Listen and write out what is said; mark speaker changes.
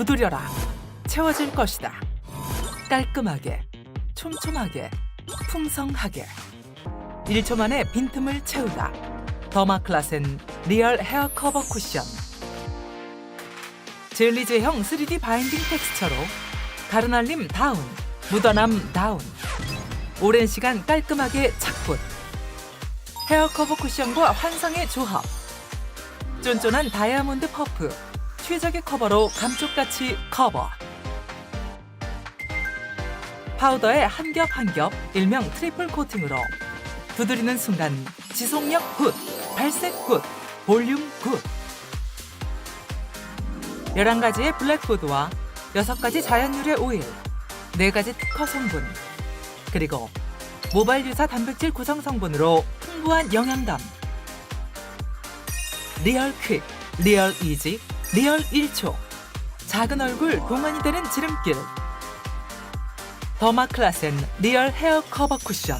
Speaker 1: 두드려라. 채워질 것이다. 깔끔하게, 촘촘하게, 풍성하게. 1초 만에 빈틈을 채우다. 더마클라센 리얼 헤어 커버 쿠션. 젤리 제형 3D 바인딩 텍스처로 가르날림 다운, 묻어남 다운. 오랜 시간 깔끔하게 착붙. 헤어 커버 쿠션과 환상의 조합. 쫀쫀한 다이아몬드 퍼프. 최적의 커버로 감쪽같이 커버. 파우더의 한 겹 한 겹 일명 트리플 코팅으로 두드리는 순간 지속력 굿, 발색 굿, 볼륨 굿. 11가지의 블랙푸드와 6가지 자연 유래 오일, 4가지 특허 성분, 그리고 모발 유사 단백질 구성 성분으로 풍부한 영양감. 리얼 퀵, 리얼 이지, 리얼 1초. 작은 얼굴 동안이 되는 지름길. 더마클라센 리얼 헤어 커버 쿠션.